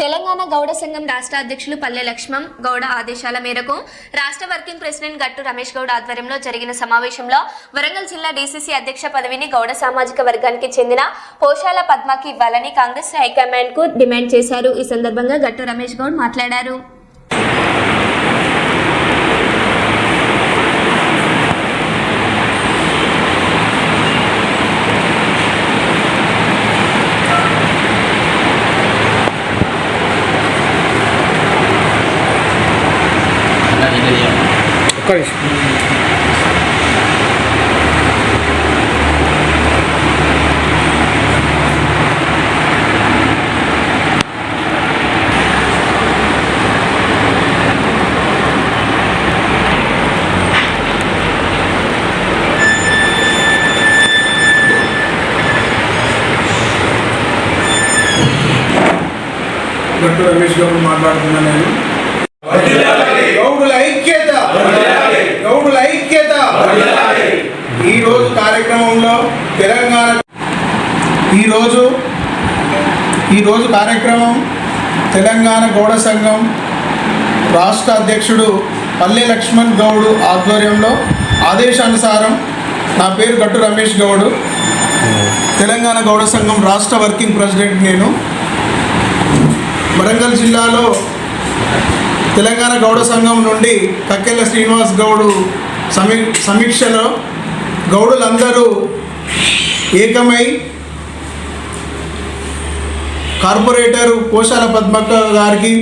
తెలంగాణ గౌడ సంఘం రాష్ట్ర అధ్యక్షులు పల్లె లక్ష్మణ్ గౌడ ఆదేశాల మేరకు రాష్ట్ర వర్కింగ్ ప్రెసిడెంట్ గట్టు రమేష్ గౌడ్ ఆధ్వర్యంలో జరిగిన సమావేశంలో వరంగల్ జిల్లా డీసీసీ అధ్యక్ష పదవిని గౌడ సామాజిక వర్గానికి చెందిన పోషాల పద్మకి ఇవ్వాలని కాంగ్రెస్ హైకమాండ్కు డిమాండ్ చేశారు. ఈ సందర్భంగా గట్టు రమేష్ గౌడ్ మాట్లాడారు. ఒక్క నిమిషం గట్టు రమేష్ గౌడ్ మాట్లాడుతున్నా నేను గౌడుల ఐక్యత గౌడుల ఐక్యత ఈ రోజు కార్యక్రమంలో తెలంగాణ ఈరోజు ఈరోజు కార్యక్రమం తెలంగాణ గౌడ సంఘం రాష్ట్ర అధ్యక్షుడు పల్లె లక్ష్మణ్ గౌడ్ ఆధ్వర్యంలో ఆదేశానుసారం నా పేరు గట్టు రమేష్ గౌడ్. తెలంగాణ గౌడ సంఘం రాష్ట్ర వర్కింగ్ ప్రెసిడెంట్ నేను. వరంగల్ జిల్లాలో తెలంగాణ గౌడ సంఘం నుండి కక్కెల శ్రీనివాస్ గౌడు సమీ సమీక్షలో గౌడులందరూ ఏకమై కార్పొరేటర్ కోశాల పద్మక్క గారికి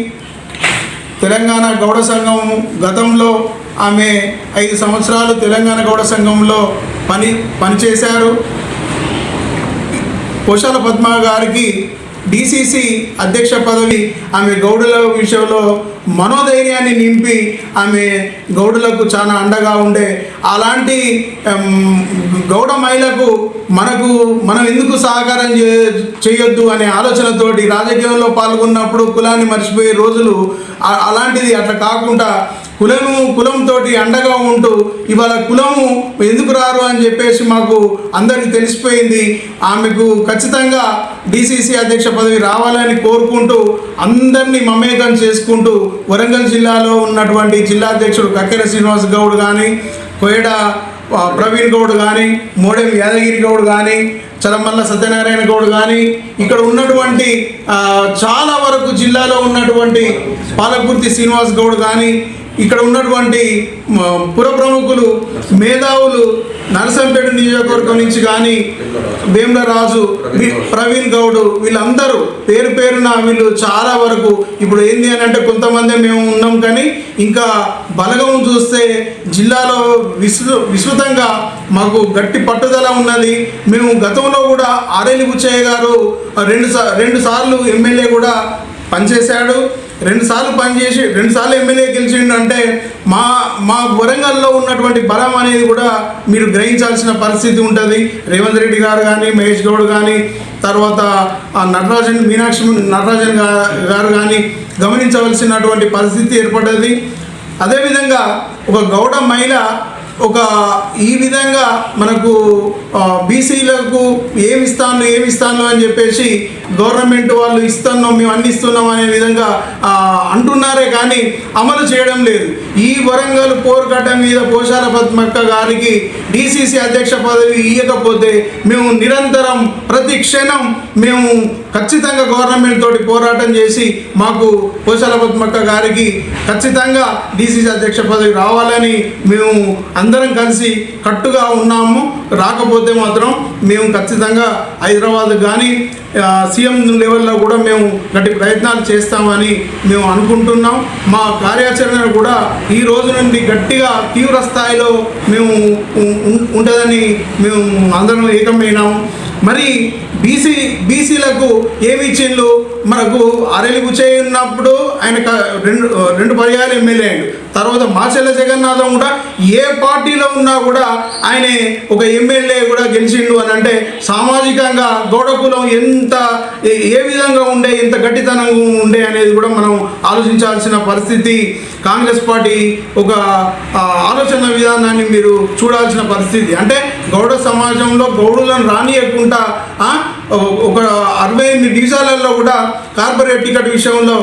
తెలంగాణ గౌడ సంఘం గతంలో ఆమె ఐదు సంవత్సరాలు తెలంగాణ గౌడ సంఘంలో పని పనిచేశారు. కోశాల పద్మ గారికి డిసిసి అధ్యక్ష పదవి ఆమె గౌడుల విషయంలో మనోధైర్యాన్ని నింపి ఆమె గౌడులకు చాలా అండగా ఉండే అలాంటి గౌడ మహిళకు మనకు మనం ఎందుకు సహకారం చేయొద్దు అనే ఆలోచనతోటి రాజకీయంలో పాల్గొన్నప్పుడు కులాన్ని మర్చిపోయే రోజులు అలాంటిది అట్లా కాకుండా కులము కులంతో అండగా ఉంటూ ఇవాళ కులము ఎందుకు రారు అని చెప్పేసి మాకు అందరికీ తెలిసిపోయింది. ఆమెకు ఖచ్చితంగా డిసిసి అధ్యక్ష పదవి రావాలని కోరుకుంటూ అందరినీ మమేకం చేసుకుంటూ వరంగల్ జిల్లాలో ఉన్నటువంటి జిల్లా అధ్యక్షుడు కక్కెర శ్రీనివాస్ గౌడ్ కానీ కోయడ ప్రవీణ్ గౌడ్ కానీ మోడెం యాదగిరి గౌడ్ కానీ చలమల్ల సత్యనారాయణ గౌడ్ కానీ ఇక్కడ ఉన్నటువంటి చాలా వరకు జిల్లాలో ఉన్నటువంటి పాలకుర్తి శ్రీనివాస్ గౌడ్ కానీ ఇక్కడ ఉన్నటువంటి పుర ప్రముఖులు మేధావులు నరసంపేట నియోజకవర్గం నుంచి కానీ భీమరాజు ప్రవీణ్ గౌడ్ వీళ్ళందరూ పేరు పేరున వీళ్ళు చాలా వరకు ఇప్పుడు ఏంది అని అంటే కొంతమంది మేము ఉన్నాం కానీ ఇంకా బలగం చూస్తే జిల్లాలో విస్తృ విస్తృతంగా మాకు గట్టి పట్టుదల ఉన్నది. మేము గతంలో కూడా ఆరేలి బుచ్చయ్య గారు రెండు సా రెండు సార్లు ఎమ్మెల్యే కూడా పనిచేశాడు. రెండు సార్లు పనిచేసి రెండు సార్లు ఎమ్మెల్యే గెలిచిండు అంటే మా మా వరంగల్లో ఉన్నటువంటి బలం అనేది కూడా మీరు గ్రహించాల్సిన పరిస్థితి ఉంటుంది. రేవంత్ రెడ్డి గారు కానీ మహేష్ గౌడ్ కానీ తర్వాత ఆ నటరాజన్ మీనాక్షి నటరాజన్ గారు కానీ గమనించవలసినటువంటి పరిస్థితి ఏర్పడ్డది. అదేవిధంగా ఒక గౌడ మహిళ ఒక ఈ విధంగా మనకు బీసీలకు ఏమి ఇస్తాను ఏమి ఇస్తాను అని చెప్పేసి గవర్నమెంట్ వాళ్ళు ఇస్తున్నాం మేము అన్ని ఇస్తున్నాం అనే విధంగా అంటున్నారే కానీ అమలు చేయడం లేదు. ఈ వరంగల్ పోర్గడ్డ మీద పోషాల పద్మక్క గారికి డిసిసి అధ్యక్ష పదవి ఇవ్వకపోతే మేము నిరంతరం ప్రతి క్షణం మేము ఖచ్చితంగా గవర్నమెంట్ తోటి పోరాటం చేసి మాకు పోషాల పద్మక్క గారికి ఖచ్చితంగా డిసిసి అధ్యక్ష పదవి రావాలని మేము అందరం కలిసి కట్టుగా ఉన్నాము. రాకపోతే మాత్రం మేము ఖచ్చితంగా హైదరాబాద్ కానీ సీఎం లెవెల్లో కూడా మేము గట్టి ప్రయత్నాలు చేస్తామని మేము అనుకుంటున్నాం. మా కార్యాచరణ కూడా ఈ రోజు నుండి గట్టిగా తీవ్ర స్థాయిలో మేము ఉంటుందని మేము అందరం ఏకమైనాం. మరి బీసీ బీసీలకు ఏమి ఇచ్చిండ్రు మనకు అరెలి ఉన్నప్పుడు ఆయన రెండు రెండు పర్యాలు ఎమ్మెల్యే అయ్యాడు. తర్వాత మాచెల్ల జగన్నాథం కూడా ఏ పార్టీలో ఉన్నా కూడా ఆయన ఒక ఎమ్మెల్యే కూడా గెలిచిండు అని అంటే సామాజికంగా గౌడ కులం ఎంత ఏ- విధంగా ఉండే ఎంత గట్టితనంగా ఉండే అనేది కూడా మనం ఆలోచించాల్సిన పరిస్థితి. కాంగ్రెస్ పార్టీ ఒక ఆలోచన విధానాన్ని మీరు చూడాల్సిన పరిస్థితి. అంటే గౌడ సమాజంలో గౌడులను రానియకుండా ఒక అరవై ఎనిమిది డివిజన్లలో కూడా కార్పొరేట్ టికెట్ విషయంలో